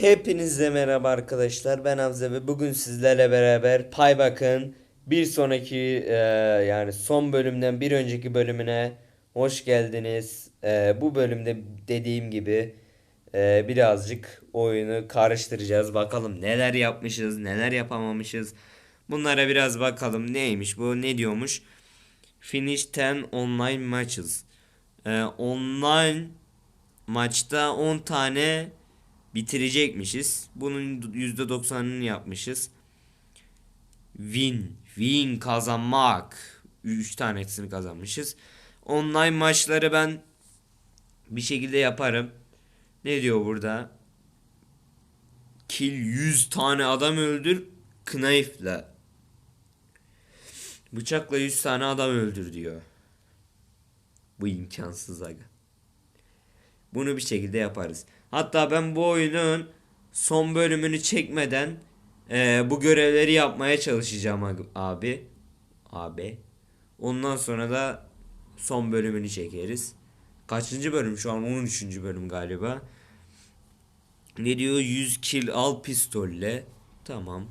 Hepinize merhaba arkadaşlar. Ben Hamza ve bugün sizlerle beraber Paybak'ın bir sonraki e, yani son bölümden bir önceki bölümüne hoş geldiniz. E, bu bölümde dediğim gibi e, birazcık oyunu karıştıracağız. Bakalım neler yapmışız, neler yapamamışız. Bunlara biraz bakalım neymiş bu, ne diyormuş. Finish 10 online matches. E, online maçta 10 tane bitirecekmişiz. Bunun %90'ını yapmışız. Win, win kazanmak. 3 tanesini kazanmışız. Online maçları ben bir şekilde yaparım. Ne diyor burada? Kill 100 tane adam öldür knife'la. Bıçakla 100 tane adam öldür diyor. Bu imkansız aga. Bunu bir şekilde yaparız. Hatta ben bu oyunun son bölümünü çekmeden eee, bu görevleri yapmaya çalışacağım abi. Abi. Ondan sonra da son bölümünü çekeriz. Kaçıncı bölüm şu an 13. bölüm galiba. Ne diyor 100 kill al pistolle. Tamam.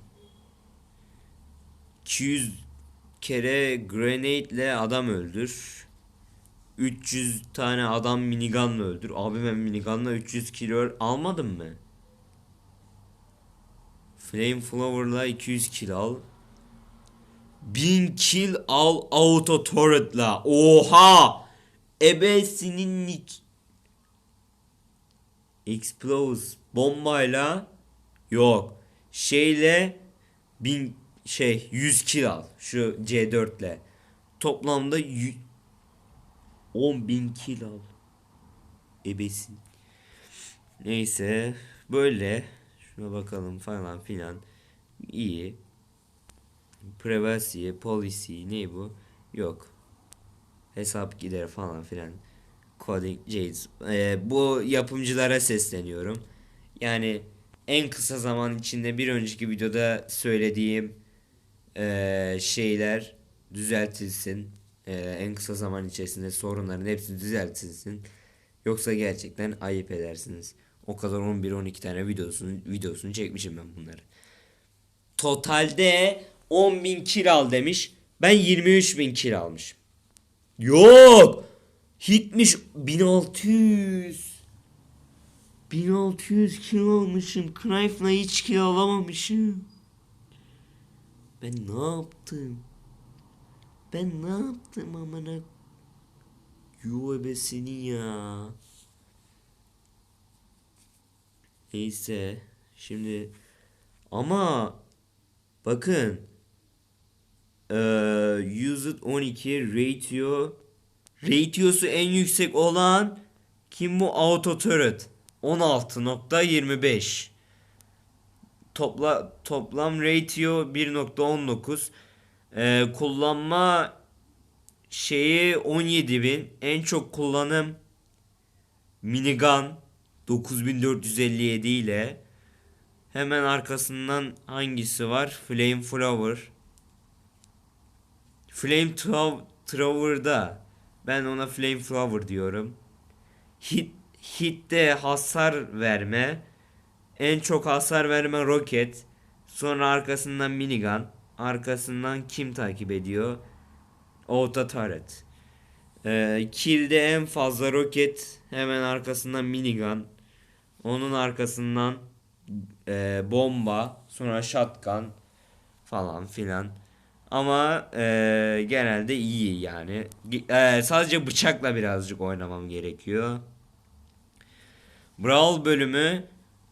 200 kere grenade adam öldür. 300 tane adam minigunla öldür. Abi ben minigunla 300 kilo almadım mı? Flame Flower'la 200 kill al. 1000 kill al auto turret'la. Oha! Ebesinin nick. Explose bombayla yok. Şeyle 1000 şey 100 kill al. Şu C4'le. Toplamda 100 10 bin kill al. Ebesin. Neyse. Böyle. Şuna bakalım falan filan. İyi. Privacy, policy ne bu? Yok. Hesap gider falan filan. Coding Jades. Ee, bu yapımcılara sesleniyorum. Yani en kısa zaman içinde bir önceki videoda söylediğim eee, şeyler düzeltilsin. Eee, en kısa zaman içerisinde sorunların hepsi düzeltilsin. Yoksa gerçekten ayıp edersiniz. O kadar 11-12 tane videosunu videosunu çekmişim ben bunları. Totalde 10.000 kill al demiş. Ben 23.000 kill almışım. Yok. Hitmiş 1600. 1600 kill almışım. Knife'la hiç kill alamamışım. Ben ne yaptım? Ben ne yaptım amına? Yuh seni ya. Neyse. Şimdi ama bakın eee Used 12 ratio ratiosu en yüksek olan kim bu auto turret 16.25 Topla toplam ratio 1.19 ee, kullanma şeyi 17.000 en çok kullanım minigun 9457 ile. Hemen arkasından hangisi var? Flame flower flame Trav- thrower'da ben ona flame flower diyorum. Hit hitte hasar verme. En çok hasar verme roket. Sonra arkasından minigun arkasından kim takip ediyor? Auto turret ee, kill'de en fazla roket hemen arkasından minigun. Onun arkasından e, bomba sonra shotgun falan filan. Ama e, genelde iyi yani. E, sadece bıçakla birazcık oynamam gerekiyor. Brawl bölümü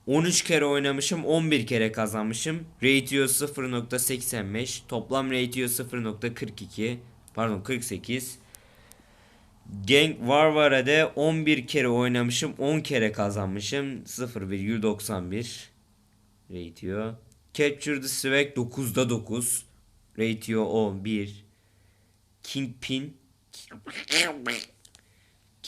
13 kere oynamışım 11 kere kazanmışım. Ratio 0.85 toplam ratio 0.42 pardon 48 Gang Warware'de 11 kere oynamışım 10 kere kazanmışım 0,91 ratio. Capture the Swag 9'da 9 ratio 11 Kingpin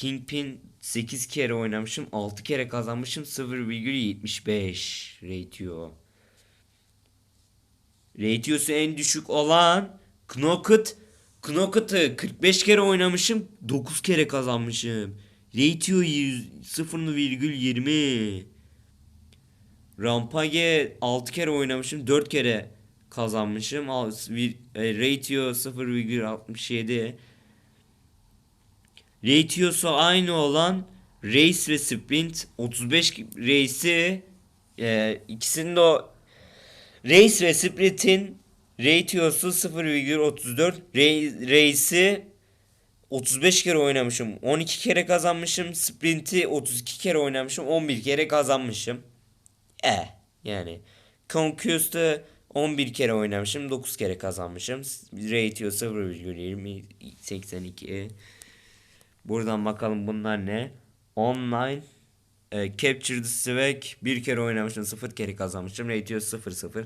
Kingpin 8 kere oynamışım 6 kere kazanmışım 0,75 ratio Ratiosu en düşük olan Knocket Knockett'ı 45 kere oynamışım 9 kere kazanmışım Ratio 100 0,20 Rampage 6 kere oynamışım. 4 kere kazanmışım. E, Ratio 0,67. Ratio'su aynı olan Race ve Sprint 35 race'i e, ikisinin de o Race ve Sprint'in ratio'su 0,34 Ra- Race'i 35 kere oynamışım 12 kere kazanmışım Sprint'i 32 kere oynamışım 11 kere kazanmışım. E yani Conquest'ı 11 kere oynamışım 9 kere kazanmışım Ratio 0,2082 Buradan bakalım bunlar ne? Online e, Capture the Swag bir kere oynamışım 0 kere kazanmışım. Ratio 0-0.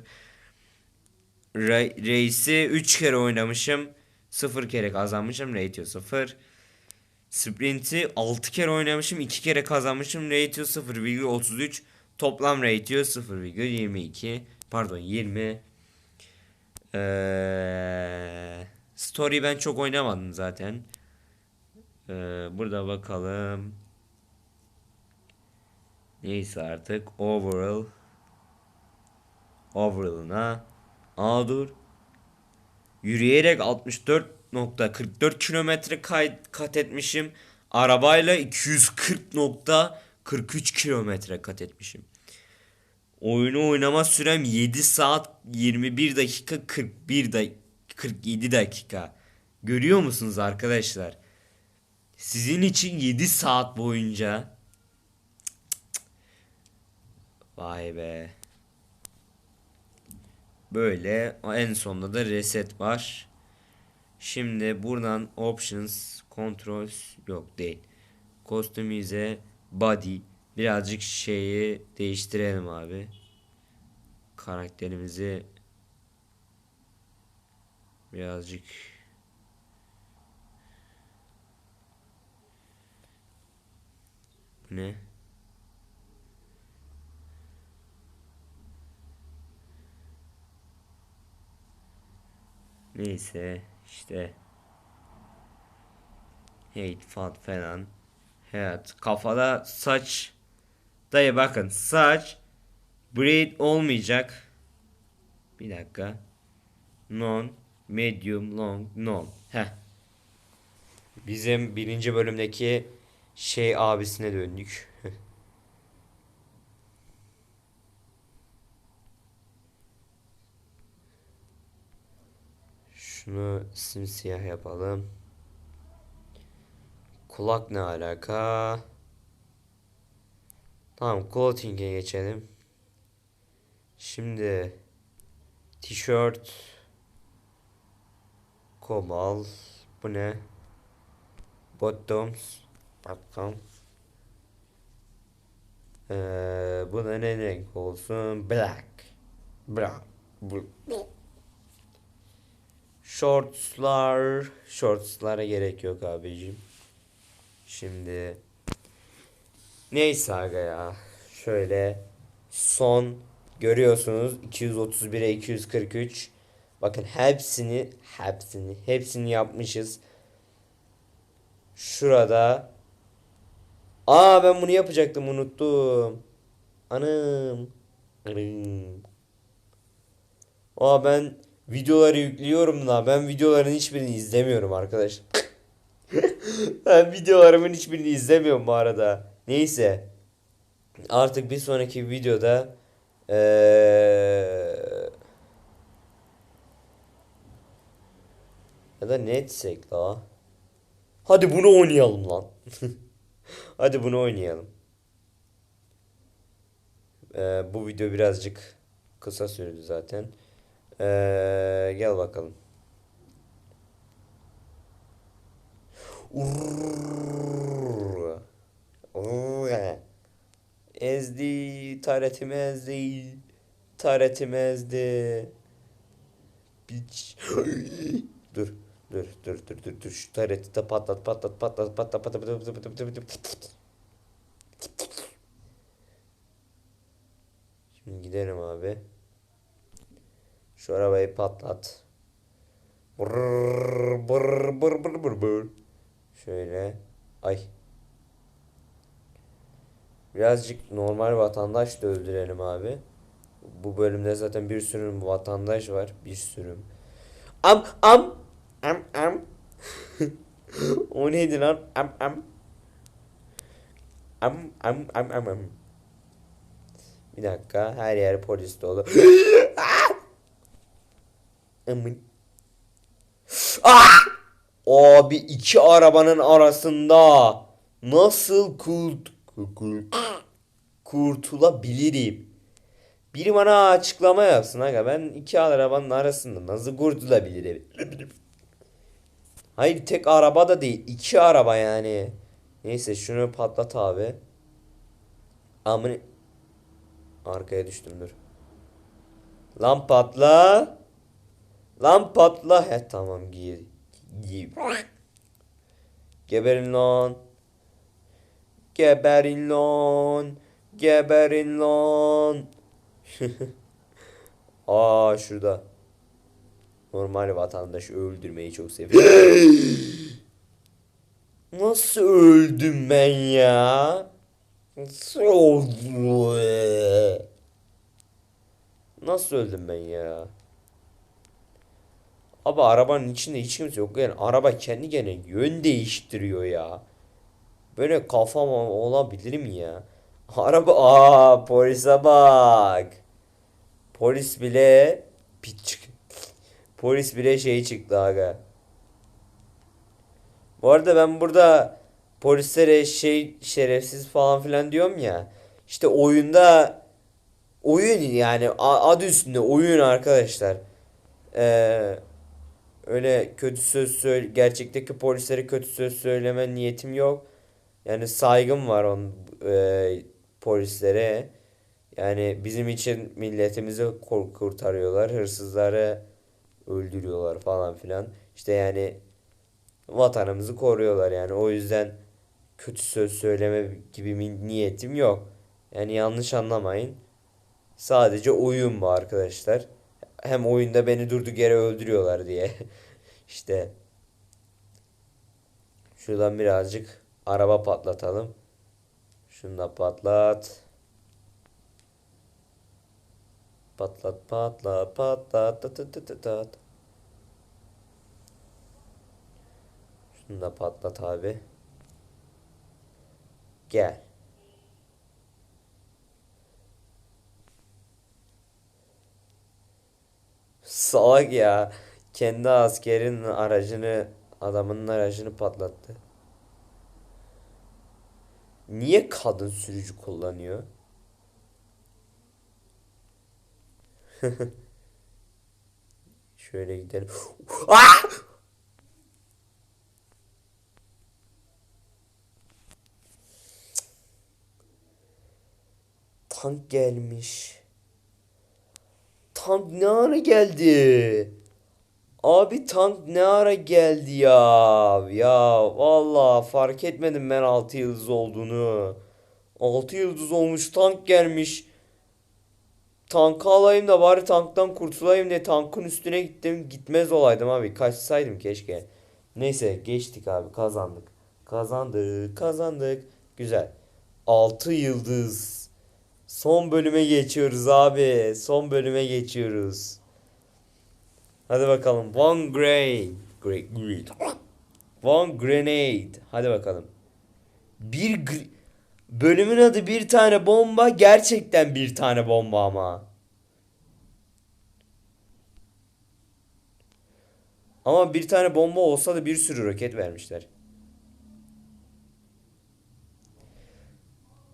Ra- Race'i 3 kere oynamışım. 0 kere kazanmışım. Ratio 0. Sprint'i 6 kere oynamışım. 2 kere kazanmışım. Ratio 0,33. Toplam ratio 0,22. Pardon 20. Ee, story ben çok oynamadım zaten. Ee, burada bakalım. Neyse artık overall overall'ına Aa dur. Yürüyerek 64.44 kilometre kat etmişim. Arabayla 240.43 kilometre kat etmişim. Oyunu oynama sürem 7 saat 21 dakika 41 da 47 dakika. Görüyor musunuz arkadaşlar? Sizin için 7 saat boyunca Vay be. Böyle en sonunda da reset var. Şimdi buradan options, controls yok değil. Customize body birazcık şeyi değiştirelim abi. Karakterimizi birazcık ne? Neyse işte. Hate fat falan. Hayat kafada saç. Dayı bakın saç braid olmayacak. Bir dakika. Non medium long non. Heh. bizim birinci bölümdeki şey abisine döndük Şunu simsiyah yapalım. Kulak ne alaka? Tamam clothing'e geçelim. Şimdi tişört Komal bu ne? Bottoms Bakalım. Ee, bu da ne renk olsun? Black. Brown. Blue. Shortslar. Shortslara gerek yok abicim. Şimdi. Neyse aga ya. Şöyle. Son. Görüyorsunuz. 231'e 243. Bakın hepsini. Hepsini. Hepsini yapmışız. Şurada. Aa ben bunu yapacaktım unuttum. Anım. Aa ben videoları yüklüyorum da ben videoların hiçbirini izlemiyorum arkadaş. ben videolarımın hiçbirini izlemiyorum bu arada. Neyse. Artık bir sonraki videoda eee ya da ne etsek la? Hadi bunu oynayalım lan. Hadi bunu oynayalım. Ee, bu video birazcık kısa sürdü zaten. Ee, gel bakalım. Urr. Urr. Ezdi, taretimi ezdi. Taretimi ezdi. Biç. dur, dur, dur, dur, dur, dur. Şu tareti de patlat, patlat, patlat, patlat, patlat, patlat, patlat, patlat, patlat, patlat. Şimdi gidelim abi. Şu arabayı patlat. Brrr, brrr, brrr, brrr, brrr, brrr. Şöyle. Ay. Birazcık normal vatandaş da öldürelim abi. Bu bölümde zaten bir sürü vatandaş var. Bir sürü. Am am am am. o neydi lan? Am am. Am am am am am. Bir dakika her yer polis dolu. Amın. Ah! Abi iki arabanın arasında nasıl kurt kurt- kurtulabilirim? Biri bana açıklama yapsın aga. Ben iki arabanın arasında nasıl kurtulabilirim? Hayır tek araba da değil. iki araba yani. Neyse şunu patlat abi. Amını... Arkaya düştüm dur. Lan patla. Lan patla. He tamam giy. Giy. Geberin lan. Geberin lan. Geberin lan. Aa şurada. Normal vatandaş öldürmeyi çok seviyor. Nasıl öldüm ben ya? Nasıl oldu? Nasıl öldüm ben ya? Abi arabanın içinde hiç kimse yok. Yani araba kendi gene yön değiştiriyor ya. Böyle kafam olabilir mi ya? Araba aa polise bak. Polis bile piç. Polis bile şey çıktı aga. Bu arada ben burada polislere şey şerefsiz falan filan diyorum ya. İşte oyunda oyun yani adı üstünde oyun arkadaşlar. Ee, öyle kötü söz söyle gerçekteki polislere kötü söz söyleme niyetim yok. Yani saygım var on e, polislere. Yani bizim için milletimizi kur- kurtarıyorlar. Hırsızları öldürüyorlar falan filan. İşte yani vatanımızı koruyorlar yani. O yüzden kötü söz söyleme gibi niyetim yok. Yani yanlış anlamayın. Sadece oyun bu arkadaşlar. Hem oyunda beni durduk yere öldürüyorlar diye. İşte şuradan birazcık araba patlatalım. Şunu da patlat. Patlat patlat patlat tat tat tat tat. Şunu da patlat abi. Gel. Salak ya. Kendi askerin aracını adamın aracını patlattı. Niye kadın sürücü kullanıyor? Şöyle gidelim. Ah! Tank gelmiş. Tank ne ara geldi? Abi tank ne ara geldi ya? Ya valla fark etmedim ben 6 yıldız olduğunu. 6 yıldız olmuş tank gelmiş. Tankı alayım da bari tanktan kurtulayım diye tankın üstüne gittim. Gitmez olaydım abi. Kaçsaydım keşke. Neyse geçtik abi kazandık. Kazandık kazandık. Güzel. 6 yıldız. Son bölüme geçiyoruz abi. Son bölüme geçiyoruz. Hadi bakalım. One grenade. Great, great. One grenade. Hadi bakalım. Bir gr- bölümün adı bir tane bomba. Gerçekten bir tane bomba ama. Ama bir tane bomba olsa da bir sürü roket vermişler.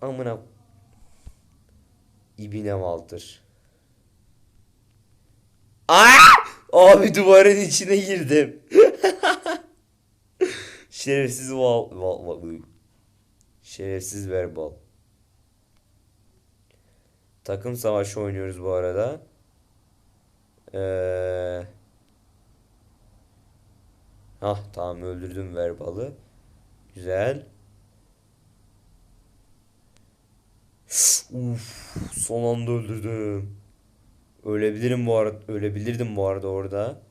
Amına İbine Walter. Aa! Abi duvarın içine girdim. Şerefsiz val Şerefsiz verbal. Takım savaşı oynuyoruz bu arada. Ee... Hah tamam öldürdüm verbalı. Güzel. Uf, son anda öldürdüm. Ölebilirim bu arada. Ölebilirdim bu arada orada.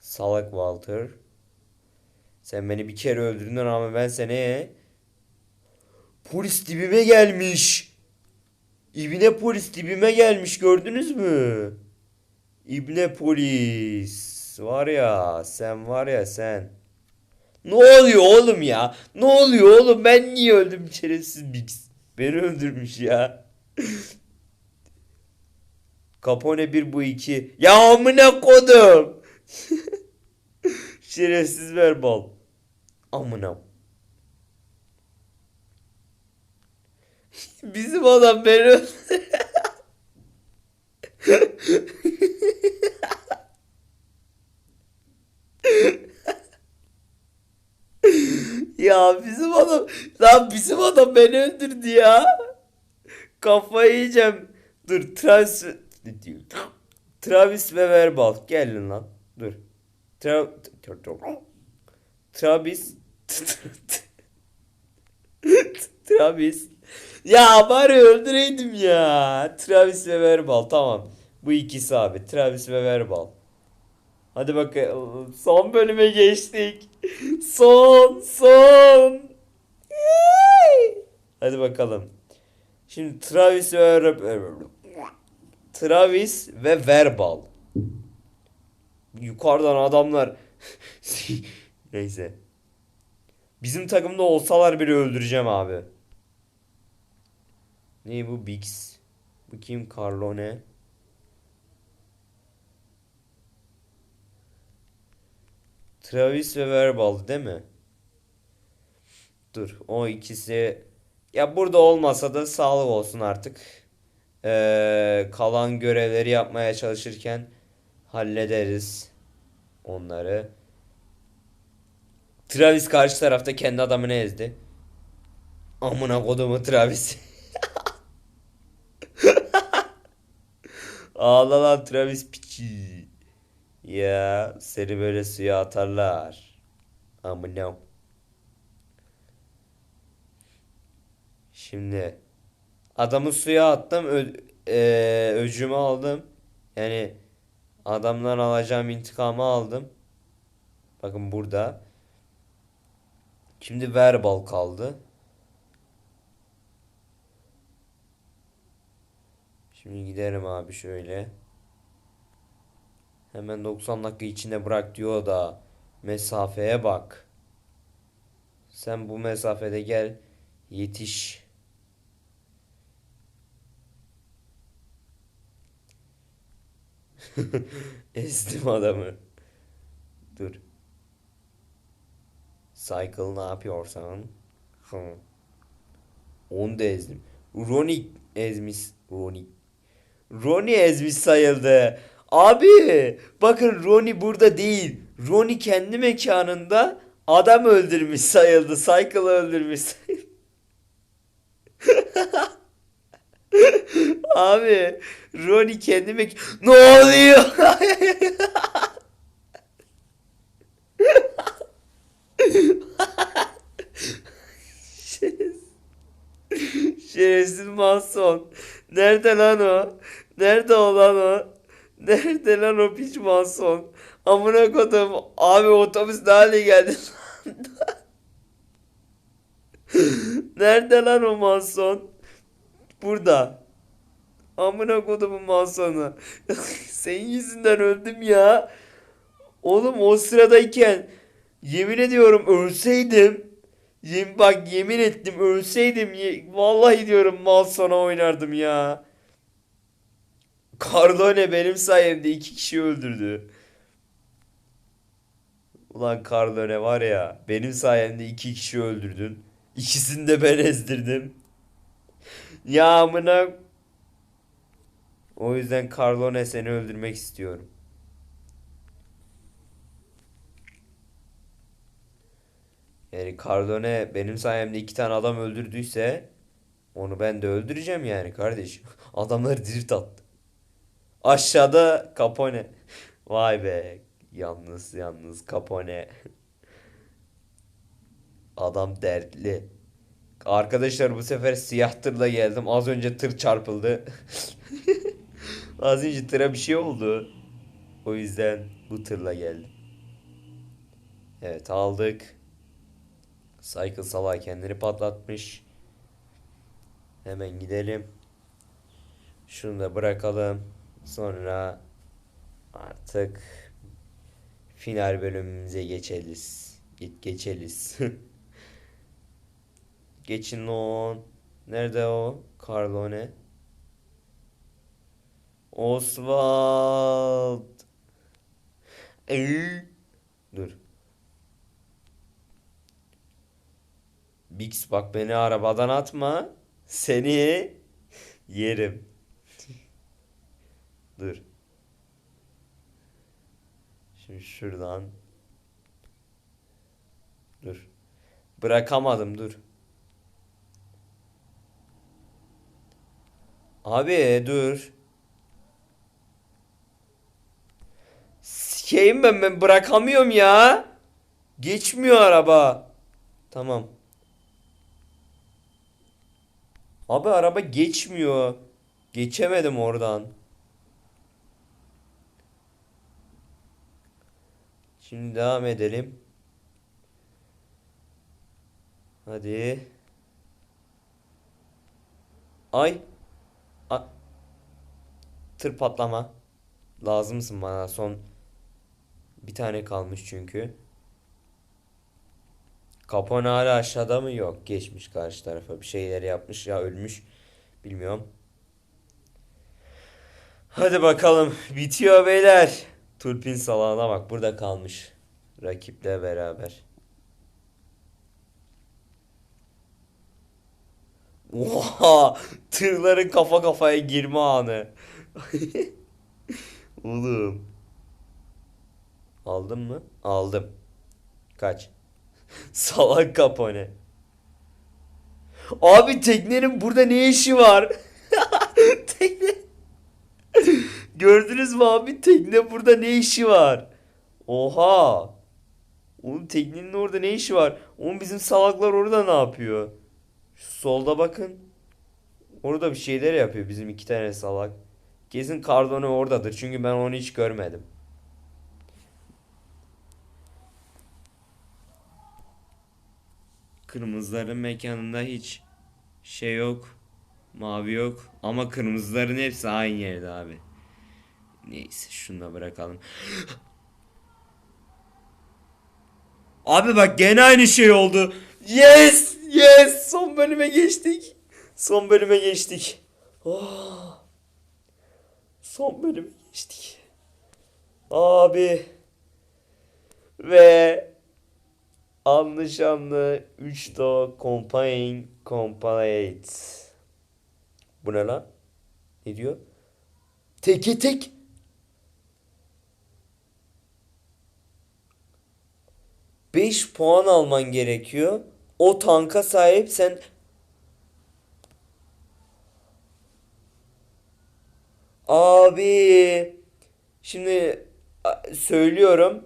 Salak Walter. Sen beni bir kere öldürdün ama ben seni... Polis dibime gelmiş. İbne polis dibime gelmiş gördünüz mü? İbne polis. Var ya sen var ya sen. Ne oluyor oğlum ya? Ne oluyor oğlum? Ben niye öldüm şerefsiz Bix? Beni öldürmüş ya. Capone 1 bu 2. Ya amına kodum. şerefsiz verbal. Amına. Bizim adam beni. Ya bizim adam lan bizim adam beni öldürdü ya. Kafayı yiyeceğim. Dur Travis Travis ve Verbal gelin lan. Dur. Tra Travis Travis ya bari öldüreydim ya. Travis ve Verbal tamam. Bu ikisi abi. Travis ve Verbal. Hadi bakalım. Son bölüme geçtik. Son, son. Hadi bakalım. Şimdi Travis ve Travis ve Verbal. Yukarıdan adamlar. Neyse. Bizim takımda olsalar biri öldüreceğim abi. Ne bu Bix? Bu kim? Carlone. Travis ve Verbal değil mi? Dur o ikisi ya burada olmasa da sağlık olsun artık. Ee, kalan görevleri yapmaya çalışırken hallederiz onları. Travis karşı tarafta kendi adamını ezdi. Amına kodumu Travis. Ağla lan Travis piçi. Ya seni böyle suya atarlar. Amına. Şimdi adamı suya attım. Ö eee, öcümü aldım. Yani adamdan alacağım intikamı aldım. Bakın burada. Şimdi verbal kaldı. Şimdi giderim abi şöyle. Hemen 90 dakika içinde bırak diyor da mesafeye bak. Sen bu mesafede gel yetiş. Ezdim adamı. Dur. Cycle ne yapıyorsan. Hı. Onu da ezdim. Ronnie ezmiş. Ronnie. Ronnie ezmiş sayıldı. Abi bakın Ronnie burada değil. Ronnie kendi mekanında adam öldürmüş sayıldı. Cycle öldürmüş sayıldı. Abi Ronnie kendi mek... Ne oluyor? Şerefsiz mason. Nerede lan o? Nerede o lan o? Nerede lan o piç mason? Amına kodum. Abi otobüs ne hale geldi? Nerede lan o mason? Burada. Amına kodumun masonu. Senin yüzünden öldüm ya. Oğlum o sıradayken yemin ediyorum ölseydim. Yem, bak yemin ettim ölseydim. ye- vallahi diyorum mal sona oynardım ya. Cardone benim sayemde iki kişi öldürdü. Ulan Cardone var ya benim sayemde iki kişi öldürdün. İkisini de ben ezdirdim. Ya amına. O yüzden Carlone seni öldürmek istiyorum. Yani Cardone benim sayemde iki tane adam öldürdüyse onu ben de öldüreceğim yani kardeşim. Adamlar drift attı. Aşağıda Capone. Vay be. Yalnız yalnız Capone. Adam dertli. Arkadaşlar bu sefer siyah tırla geldim. Az önce tır çarpıldı. Az önce tıra bir şey oldu. O yüzden bu tırla geldim. Evet aldık. Cycle Salah kendini patlatmış. Hemen gidelim. Şunu da bırakalım. Sonra artık final bölümümüze geçeriz. Git geçeriz. Geçin on. Nerede o? Carlone. Oswald. Dur. Bix bak beni arabadan atma. Seni yerim. Dur. Şimdi şuradan. Dur. Bırakamadım dur. Abi dur. Sikeyim ben ben bırakamıyorum ya. Geçmiyor araba. Tamam. Abi araba geçmiyor. Geçemedim oradan. Şimdi devam edelim. Hadi. Ay. A- Tır patlama. Lazımsın bana. Son bir tane kalmış çünkü. Capone hala aşağıda mı? Yok. Geçmiş karşı tarafa. Bir şeyler yapmış ya ölmüş. Bilmiyorum. Hadi bakalım. Bitiyor beyler. Turpin salağına bak. Burada kalmış. Rakiple beraber. Oha! Tırların kafa kafaya girme anı. Oğlum. Aldın mı? Aldım. Kaç? Salak Capone. Abi teknenin burada ne işi var? Tekne. Gördünüz mü abi? Tekne burada ne işi var? Oha. Oğlum teknenin orada ne işi var? Oğlum bizim salaklar orada ne yapıyor? Şu solda bakın. Orada bir şeyler yapıyor bizim iki tane salak. Kesin Cardone oradadır çünkü ben onu hiç görmedim. Kırmızıların mekanında hiç şey yok. Mavi yok. Ama kırmızıların hepsi aynı yerde abi. Neyse şunu da bırakalım. Abi bak gene aynı şey oldu. Yes! Yes! Son bölüme geçtik. Son bölüme geçtik. Oh. Son bölüme geçtik. Abi. Ve anlaşanlı 3 do compine compilate. Bu ne lan? Ne diyor? Teke tek. Beş puan alman gerekiyor. O tanka sahip sen Abi şimdi söylüyorum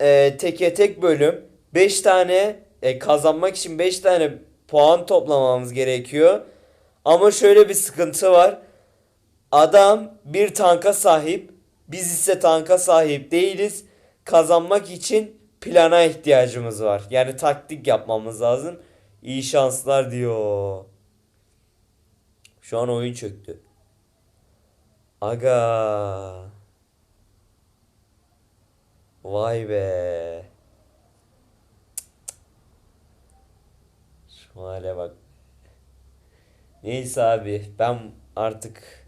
Ee, teke tek bölüm 5 tane e, kazanmak için 5 tane puan toplamamız gerekiyor. Ama şöyle bir sıkıntı var. Adam bir tanka sahip. Biz ise tanka sahip değiliz. Kazanmak için plana ihtiyacımız var. Yani taktik yapmamız lazım. İyi şanslar diyor. Şu an oyun çöktü. Aga. Vay be. Şu hale bak. Neyse abi ben artık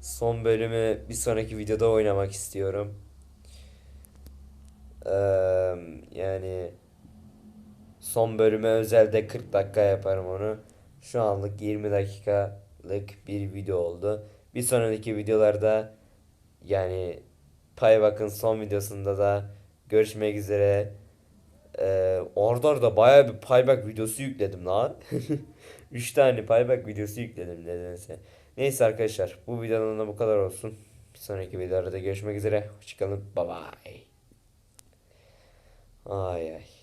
son bölümü bir sonraki videoda oynamak istiyorum. Eee, yani son bölüme özelde 40 dakika yaparım onu. Şu anlık 20 dakikalık bir video oldu. Bir sonraki videolarda yani Paybak'ın son videosunda da görüşmek üzere. Ee, orada orada bayağı bir payback videosu yükledim lan. 3 tane payback videosu yükledim nedense. Neyse arkadaşlar bu videonun da bu kadar olsun. Bir sonraki videolarda görüşmek üzere. Hoşçakalın. Bye bye. Ay ay.